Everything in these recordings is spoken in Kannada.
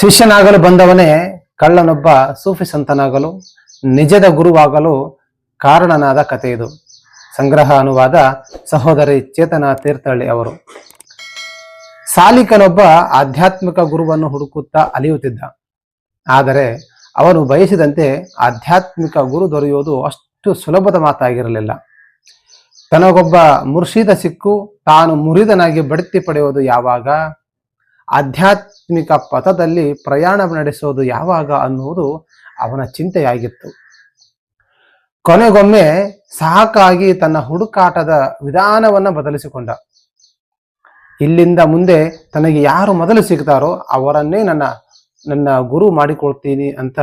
ಶಿಷ್ಯನಾಗಲು ಬಂದವನೇ ಕಳ್ಳನೊಬ್ಬ ಸೂಫಿ ಸಂತನಾಗಲು ನಿಜದ ಗುರುವಾಗಲು ಕಾರಣನಾದ ಕಥೆ ಇದು. ಸಂಗ್ರಹ ಅನುವಾದ ಸಹೋದರಿ ಚೇತನ ತೀರ್ಥಹಳ್ಳಿ ಅವರು. ಸಾಲಿಕನೊಬ್ಬ ಆಧ್ಯಾತ್ಮಿಕ ಗುರುವನ್ನು ಹುಡುಕುತ್ತಾ ಅಲಿಯುತ್ತಿದ್ದ. ಆದರೆ ಅವನು ಬಯಸಿದಂತೆ ಆಧ್ಯಾತ್ಮಿಕ ಗುರು ದೊರೆಯುವುದು ಅಷ್ಟು ಸುಲಭದ ಮಾತಾಗಿರಲಿಲ್ಲ. ತನಗೊಬ್ಬ ಮುರ್ಷಿದ ಸಿಕ್ಕು ತಾನು ಮುರಿದನಾಗಿ ಬಡ್ತಿ ಪಡೆಯುವುದು ಯಾವಾಗ? ಆಧ್ಯಾತ್ಮಿಕ ಪಥದಲ್ಲಿ ಪ್ರಯಾಣ ನಡೆಸೋದು ಯಾವಾಗ ಅನ್ನುವುದು ಅವನ ಚಿಂತೆಯಾಗಿತ್ತು. ಕೊನೆಗೊಮ್ಮೆ ಸಾಕಾಗಿ ತನ್ನ ಹುಡುಕಾಟದ ವಿಧಾನವನ್ನ ಬದಲಿಸಿಕೊಂಡ. ಇಲ್ಲಿಂದ ಮುಂದೆ ತನಗೆ ಯಾರು ಮೊದಲು ಸಿಗ್ತಾರೋ ಅವರನ್ನೇ ನನ್ನ ನನ್ನ ಗುರು ಮಾಡಿಕೊಳ್ತೀನಿ ಅಂತ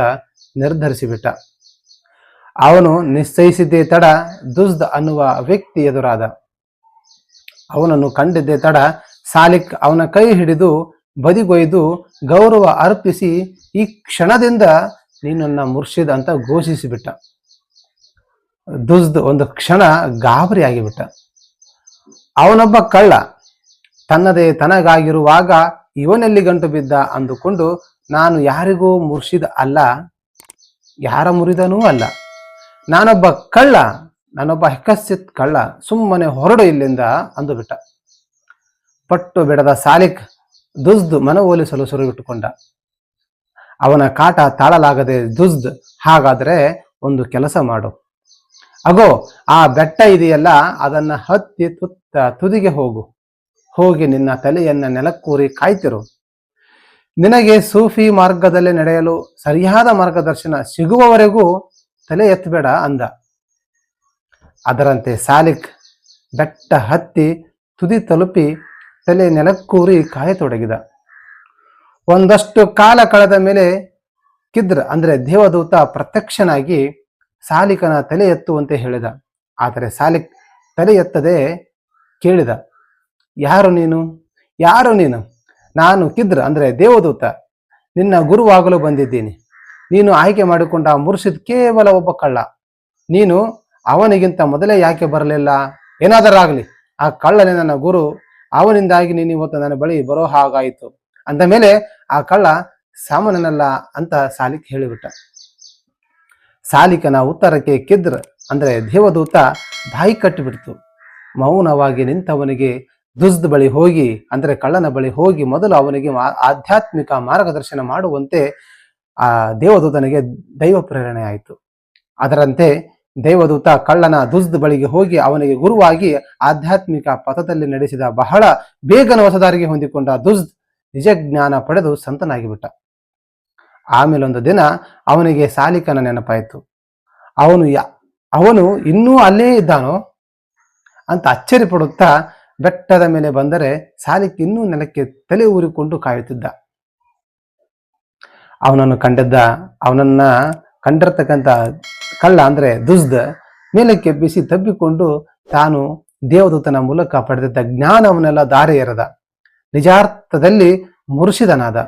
ನಿರ್ಧರಿಸಿಬಿಟ್ಟ. ಅವನು ನಿಶ್ಚಯಿಸಿದ್ದೇ ತಡ ದುಸ್ದ್ ಅನ್ನುವ ವ್ಯಕ್ತಿ ಎದುರಾದ. ಅವನನ್ನು ಕಂಡಿದ್ದೇ ತಡ ಸಾಲಿಕ್ ಅವನ ಕೈ ಹಿಡಿದು ಬದಿಗೊಯ್ದು ಗೌರವ ಅರ್ಪಿಸಿ ಈ ಕ್ಷಣದಿಂದ ನೀನು ನನ್ನ ಮುರ್ಷಿದ್ ಅಂತ ಘೋಷಿಸಿಬಿಟ್ಟ. ದುಸ್ದ್ ಒಂದು ಕ್ಷಣ ಗಾಬರಿ ಆಗಿಬಿಟ್ಟ. ಅವನೊಬ್ಬ ಕಳ್ಳ ತನ್ನದೇ ತನಗಾಗಿರುವಾಗ ಇವನೆಲ್ಲಿ ಗಂಟು ಬಿದ್ದ ಅಂದುಕೊಂಡು ನಾನು ಯಾರಿಗೂ ಮುರ್ಷಿದ ಅಲ್ಲ, ಯಾರ ಮುರಿದನೂ ಅಲ್ಲ. ನಾನೊಬ್ಬ ಕಳ್ಳ, ನಾನೊಬ್ಬ ಹೆಕ್ಕಸಿತ್ ಕಳ್ಳ ಸುಮ್ಮನೆ ಹೊರಡು ಇಲ್ಲಿಂದ ಅಂದುಬಿಟ್ಟ. ಪಟ್ಟು ಬಿಡದ ಸಾಲಿಕ್ ದುಸ್ದ್ ಮನವೊಲಿಸಲು ಸುರುವಿಟ್ಟುಕೊಂಡ ಅವನ ಕಾಟ ತಾಳಲಾಗದೆ ದುಸ್ದ್, ಹಾಗಾದ್ರೆ ಒಂದು ಕೆಲಸ ಮಾಡು. ಅಗೋ, ಆ ಬೆಟ್ಟ ಇದೆಯಲ್ಲ, ಅದನ್ನ ಹತ್ತಿ ತುತ್ತ ತುದಿಗೆ ಹೋಗು. ಹೋಗಿ ನಿನ್ನ ತಲೆಯನ್ನ ನೆಲಕ್ಕೂರಿ ಕಾಯ್ತಿರು. ನಿನಗೆ ಸೂಫಿ ಮಾರ್ಗದಲ್ಲಿ ನಡೆಯಲು ಸರಿಯಾದ ಮಾರ್ಗದರ್ಶನ ಸಿಗುವವರೆಗೂ ತಲೆ ಎತ್ತಬೇಡ ಅಂದ. ಅದರಂತೆ ಸಾಲಿಕ್ ಬೆಟ್ಟ ಹತ್ತಿ ತುದಿ ತಲುಪಿ ತಲೆ ನೆಲಕ್ಕೂರಿ ಕಾಯತೊಡಗಿದ ಒಂದಷ್ಟು ಕಾಲ ಕಳೆದ ಮೇಲೆ ಕಿದ್ರ, ಅಂದ್ರೆ ದೇವದೂತ ಪ್ರತ್ಯಕ್ಷನಾಗಿ ಸಾಲಿಕನ ತಲೆ ಎತ್ತುವಂತೆ ಹೇಳಿದ. ಆದರೆ ಸಾಲಿಕ್ ತಲೆ ಎತ್ತದೆ ಕೇಳಿದ, ಯಾರು ನೀನು? ಯಾರು ನೀನು? ನಾನು ಕಿದ್ರ, ಅಂದ್ರೆ ದೇವದೂತ. ನಿನ್ನ ಗುರುವಾಗಲು ಬಂದಿದ್ದೀನಿ. ನೀನು ಆಯ್ಕೆ ಮಾಡಿಕೊಂಡ ಮುರ್ಷಿದ್ ಕೇವಲ ಒಬ್ಬ ಕಳ್ಳ. ನೀನು ಅವನಿಗಿಂತ ಮೊದಲೇ ಯಾಕೆ ಬರಲಿಲ್ಲ? ಏನಾದರೂ ಆಗಲಿ. ಆ ಕಳ್ಳನೇ ನನ್ನ ಗುರು. ಅವನಿಂದಾಗಿ ನೀನು ಇವತ್ತು ನನ್ನ ಬಳಿ ಬರೋ ಹಾಗಾಯಿತು. ಅಂದ ಮೇಲೆ ಆ ಕಳ್ಳ ಸಾಮಾನ್ಯನಲ್ಲ ಅಂತ ಸಾಲಿಕ್ ಹೇಳಿಬಿಟ್ಟ. ಸಾಲಿಕನ ಉತ್ತರಕ್ಕೆ ಕಿದ್ರ ಅಂದ್ರೆ ದೇವದೂತ ಬಾಯಿ ಕಟ್ಟಿಬಿಡ್ತು. ಮೌನವಾಗಿ ನಿಂತವನಿಗೆ ದುಸ್ದ್ ಬಳಿ ಹೋಗಿ, ಅಂದ್ರೆ ಕಳ್ಳನ ಬಳಿ ಹೋಗಿ ಮೊದಲು ಅವನಿಗೆ ಆಧ್ಯಾತ್ಮಿಕ ಮಾರ್ಗದರ್ಶನ ಮಾಡುವಂತೆ ಆ ದೇವದೂತನಿಗೆ ದೈವ ಪ್ರೇರಣೆ ಆಯಿತು. ಅದರಂತೆ ದೇವದೂತ ಕಳ್ಳನ ದುಸ್ದ್ ಬಳಿಗೆ ಹೋಗಿ ಅವನಿಗೆ ಗುರುವಾಗಿ ಆಧ್ಯಾತ್ಮಿಕ ಪಥದಲ್ಲಿ ನಡೆಸಿದ ಬಹಳ ಬೇಗನ ಹೊಸದಾರಿಗೆ ಹೊಂದಿಕೊಂಡ ದುಸ್ದ್ ನಿಜ ಜ್ಞಾನ ಪಡೆದು ಸಂತನಾಗಿಬಿಟ್ಟ. ಆಮೇಲೊಂದು ದಿನ ಅವನಿಗೆ ಸಾಲಿಕನ ನೆನಪಾಯಿತು. ಅವನು ಅವನು ಇನ್ನೂ ಅಲ್ಲೇ ಇದ್ದಾನೋ ಅಂತ ಅಚ್ಚರಿ ಪಡುತ್ತಾ ಬೆಟ್ಟದ ಮೇಲೆ ಬಂದರೆ ಸಾಲಿಕ್ ಇನ್ನೂ ನೆಲಕ್ಕೆ ತಲೆ ಊರಿಕೊಂಡು ಕಾಯುತ್ತಿದ್ದ. ಅವನನ್ನು ಕಂಡಿದ್ದ, ಅವನನ್ನ ಕಂಡಿರ್ತಕ್ಕಂಥ ಕಳ್ಳ ಅಂದ್ರೆ ದುಸ್ದ, ಮೇಲಕ್ಕೆ ಬಿಸಿ ತಬ್ಬಿಕೊಂಡು ತಾನು ದೇವದೂತನ ಮೂಲಕ ಪಡೆದಿದ್ದ ಜ್ಞಾನವನ್ನೆಲ್ಲ ದಾರಿ ಎರೆದ ನಿಜಾರ್ಥದಲ್ಲಿ ಮುರುಷಿದನಾದ